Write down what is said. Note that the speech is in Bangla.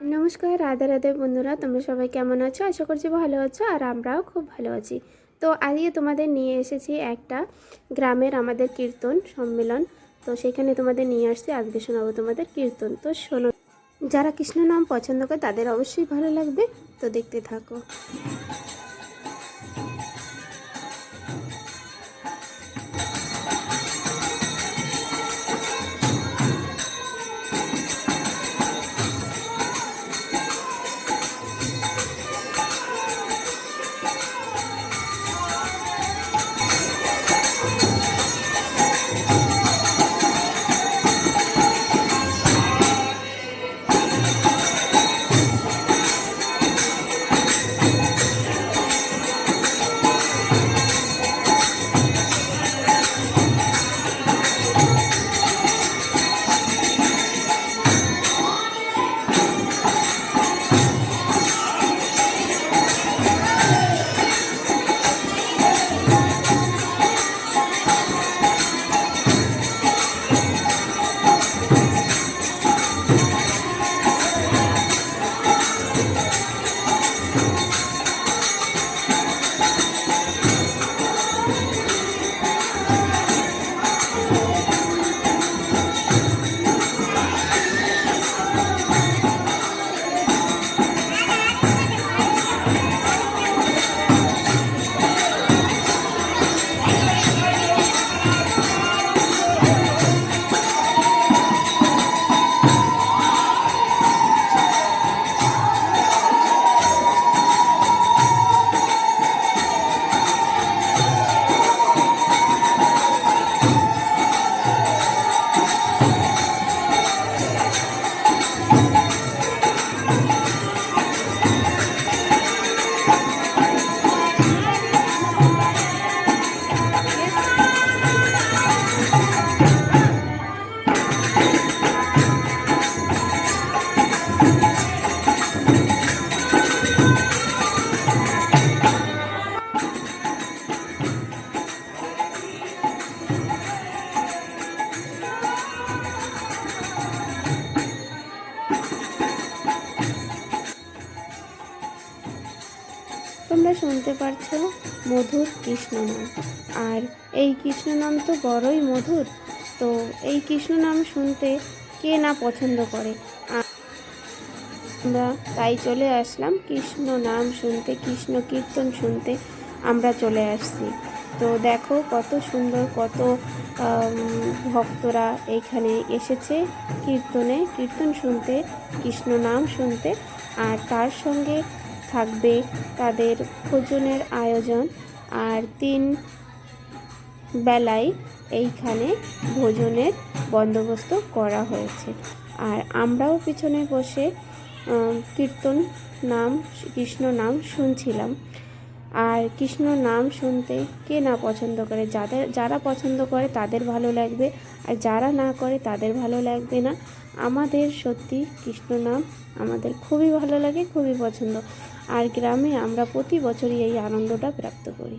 নমস্কার, রাধা রাধে বন্ধুরা, তোমরা সবাই কেমন আছো? আশা করছি ভালো আছো আর আমরাও খুব ভালো আছি। তো আজকে তোমাদের নিয়ে এসেছি একটা গ্রামের আমাদের কীর্তন সম্মেলন। তো সেখানে তোমাদের নিয়ে আসছি, আজকে শোনাবো তোমাদের কীর্তন। তো শোনো, যারা কৃষ্ণ নাম পছন্দ করে তাদের অবশ্যই ভালো লাগবে। তো দেখতে থাকো। তোমরা শুনতে পারছ মধুর কৃষ্ণ নাম আর এই কৃষ্ণ নাম তো বড়ই মধুর। তো এই কৃষ্ণ নাম শুনতে কে না পছন্দ করে? আমরা তাই চলে আসলাম। কৃষ্ণ নাম শুনতে, কৃষ্ণ কীর্তন শুনতে আমরা চলে আসছি। তো দেখো কত সুন্দর, কত ভক্তরা এইখানে এসেছে কীর্তনে। কীর্তন শুনতে কৃষ্ণ নাম শুনতে। আর তার সঙ্গে থাকবে তাদের ভোজনের আয়োজন। আর তিন বেলায় এইখানে ভোজনের বন্দোবস্ত করা হয়েছে। আর আমরাও পিছনে বসে কীর্তন নাম, কৃষ্ণ নাম শুনছিলাম। আর কৃষ্ণ নাম শুনতে কে না পছন্দ করে? যাদের, যারা পছন্দ করে তাদের ভালো লাগবে, আর যারা না করে তাদের ভালো লাগবে না। আমাদের সত্যি কৃষ্ণ নাম আমাদের খুবই ভালো লাগে, খুবই পছন্দ। আর গ্রামে আমরা প্রতি বছরই এই আনন্দটা প্রাপ্ত করি।